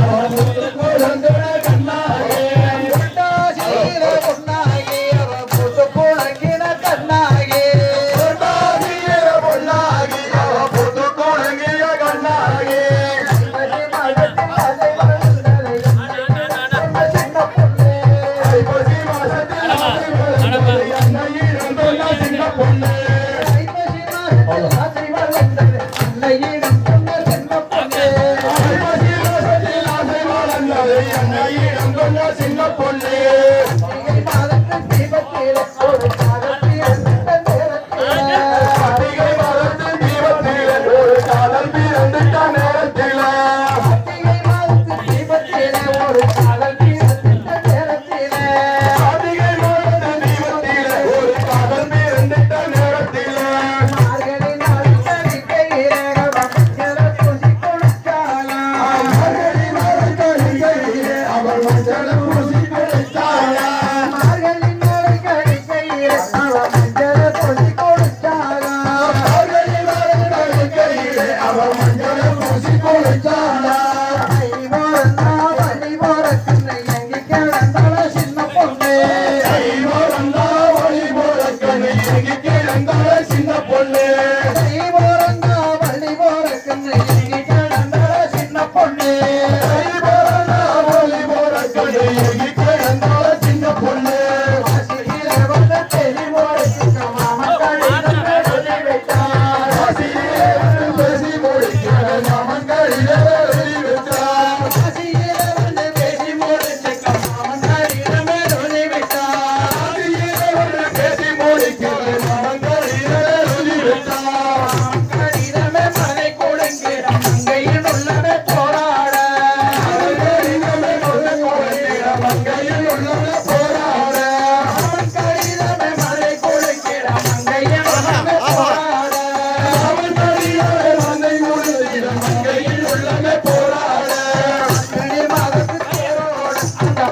Kalau 的 கதையே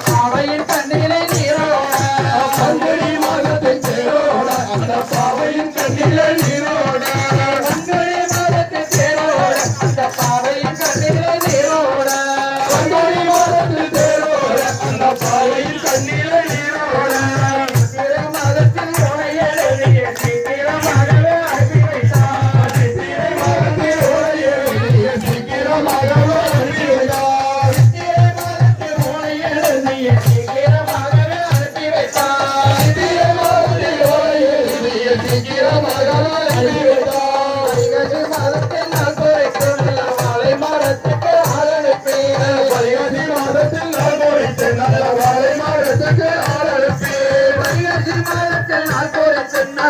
பாறையின் தண்ணீரை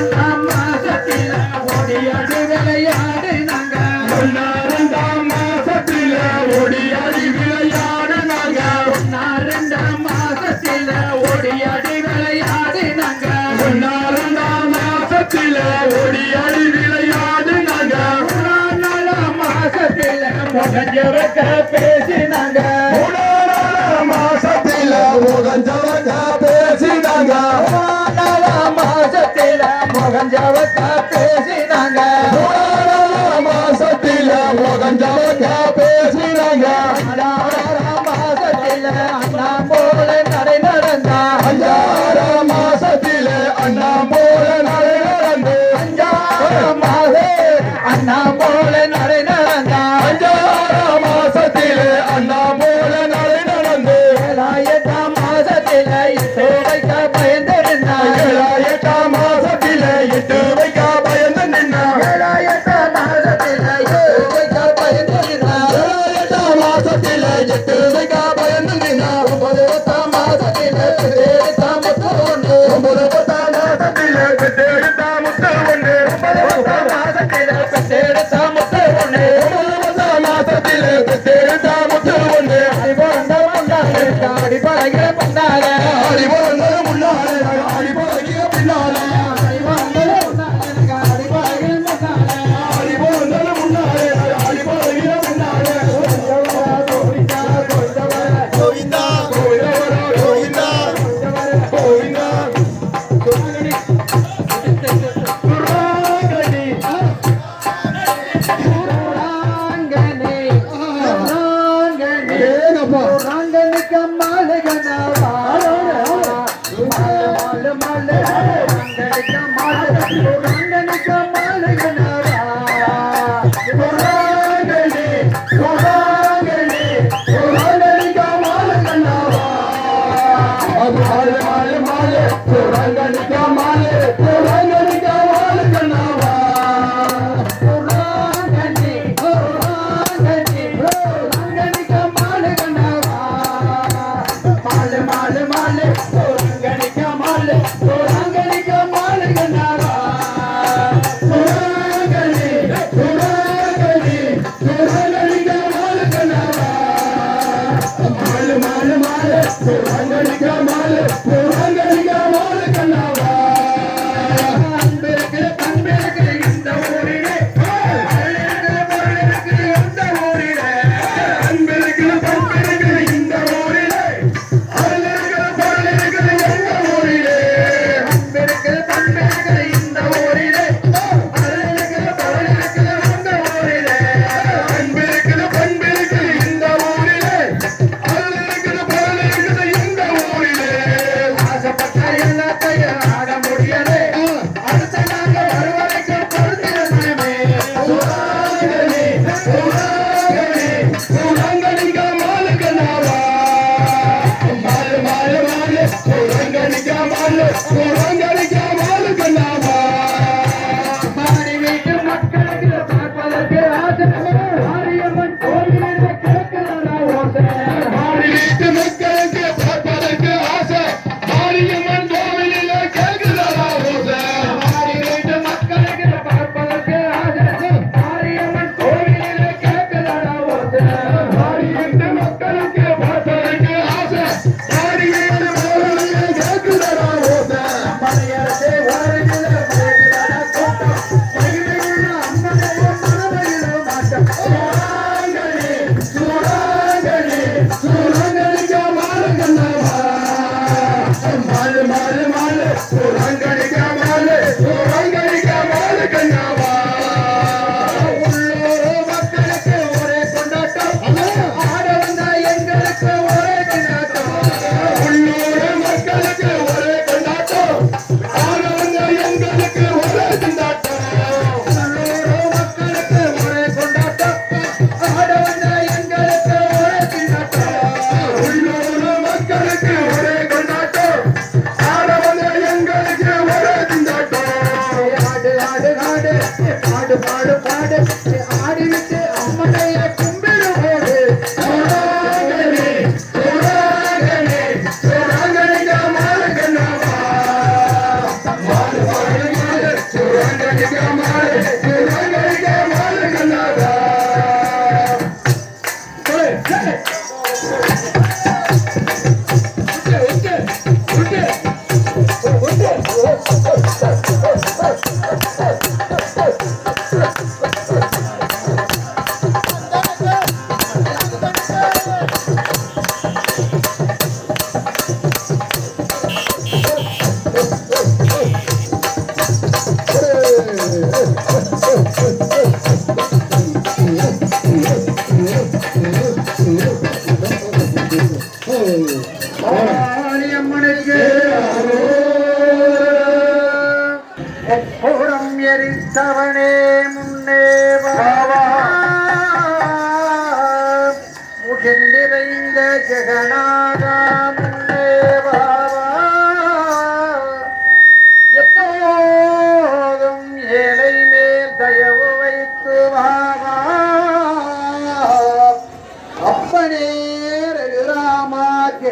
இரண்டாம் மாசத்தில ஒடியாடி விளையாடு நாங்க. ஒன்னா இரண்டாம் மாசத்தில ஒடியாடி விளையாடு நாங்க. ஒன்னா இரண்டாம் மாசத்தில ஒடியாடி விளையாடு நாங்க. ஒன்னா இரண்டாம் மாசத்தில ஒடியாடி விளையாடு நாங்க ஒன்னா நாலாம் மாசத்தில முகஞ்ச வைக்க பேசினாங்க மாசத்தில முகஞ்ச வைக்க பேசினாங்க மாசத்தில பேசினாங்க. ஆறாம் மாசத்தில முகஞ்சவங்க பேசினாங்க.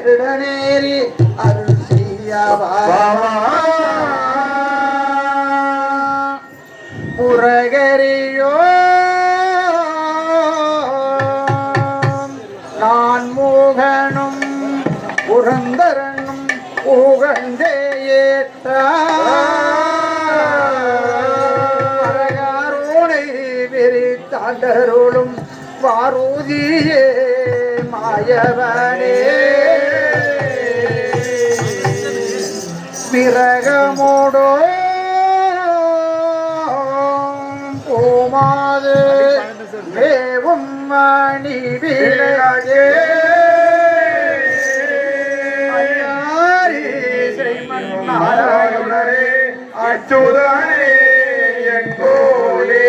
கிருடநேரி அருள் புறகரியோ நான் மூகனும் புரந்தரனும் புகழ்ந்தே ஏற்றாரோனை விரித்தாண்டருளும் வாரூதியே மாயவனே. மணி விலகே ஐயாரி ஸ்ரீமன் நாராயணரே அச்சுதனே எங்கோலே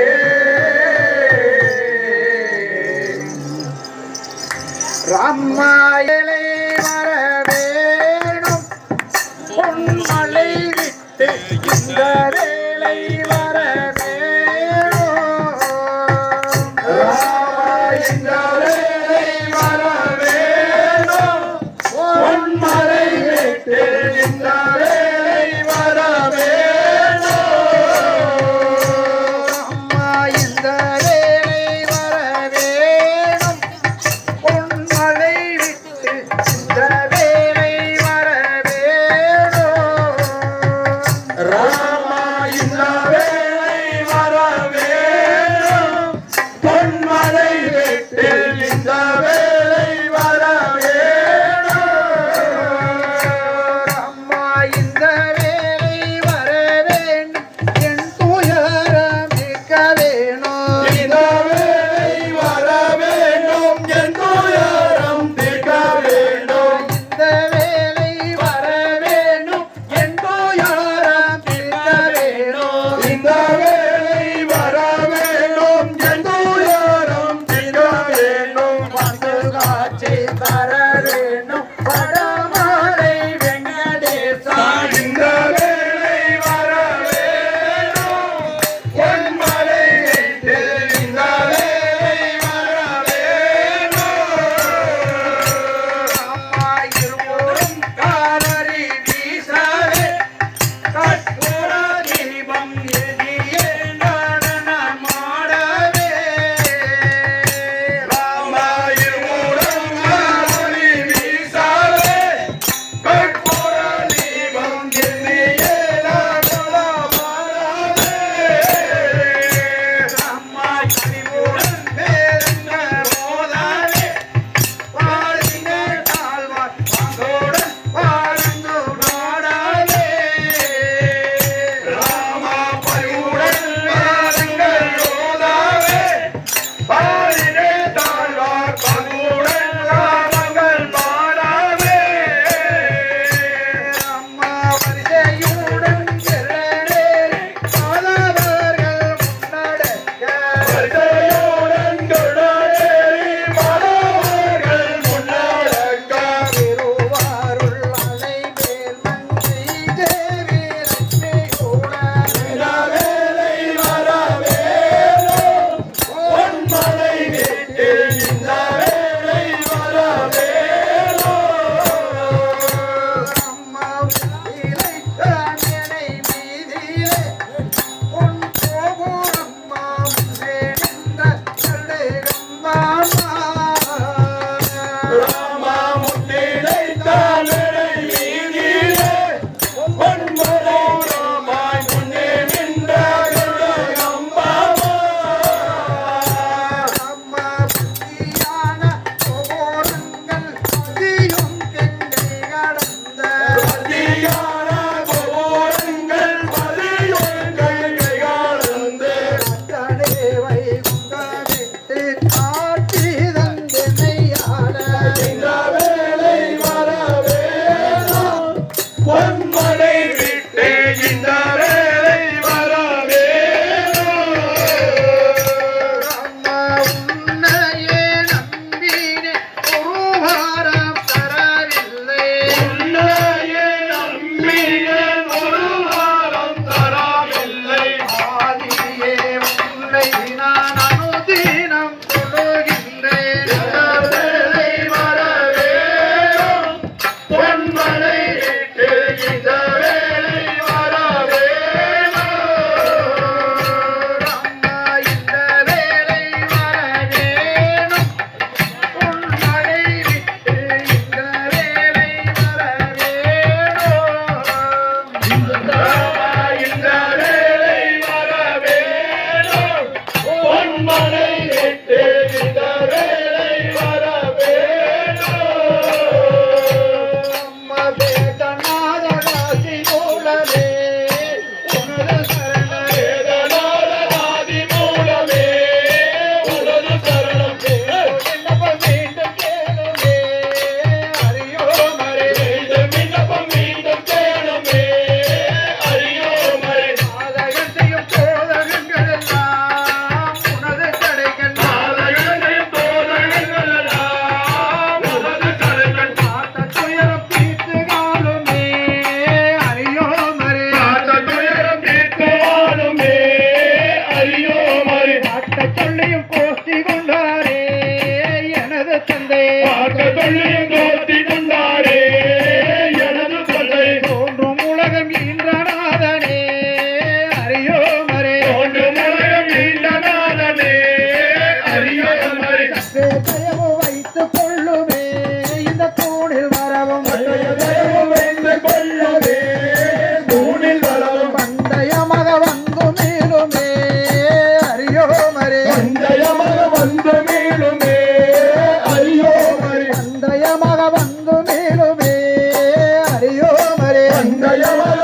ராமாயலை வரவேணும். பொன்மலை விட்டு இந்த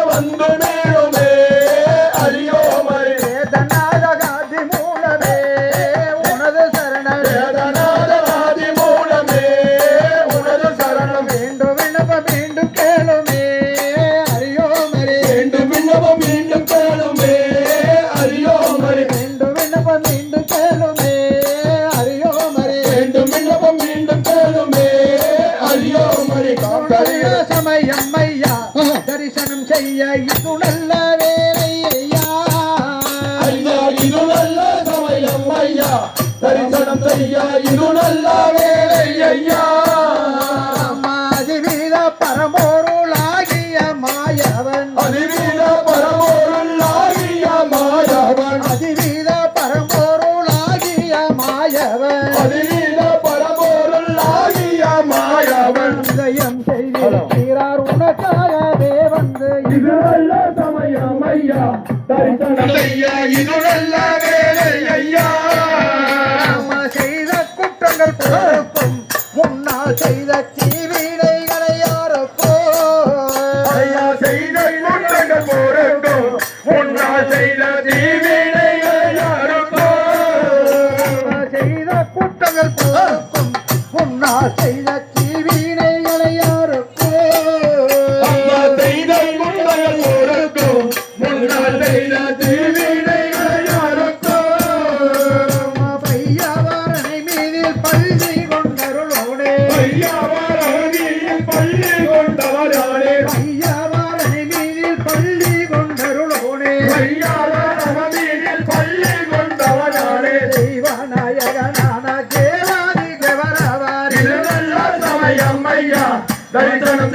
ಬಂದು ಮೇಲೆ ay, ay. ஐயா இது நல்ல வேலை ஐயா. நம்ம செய்த குற்றங்கள் பொறுப்பும் முன்னால் செய்த தீவினைகளை யாருக்கோ ஐயா செய்த குற்றங்கள் பொறுப்பும் முன்னால் செய்த தீவினைகளை யாருக்கோ செய்த குற்றங்கள் பொறுப்பும் முன்னால் செய்த செய்த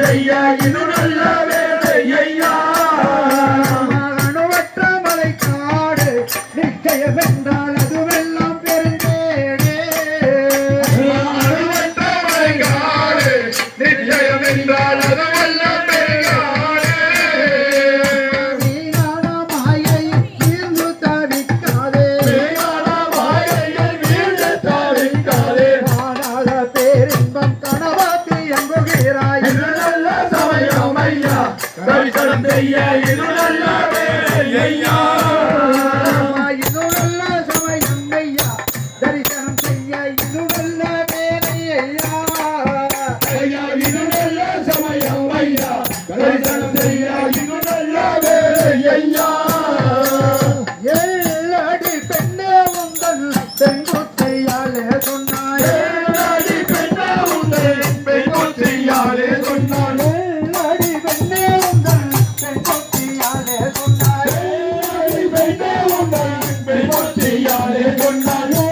estrella y en una nave. yeah. అయితే ఉండాలి చేయాలి కొన్నాను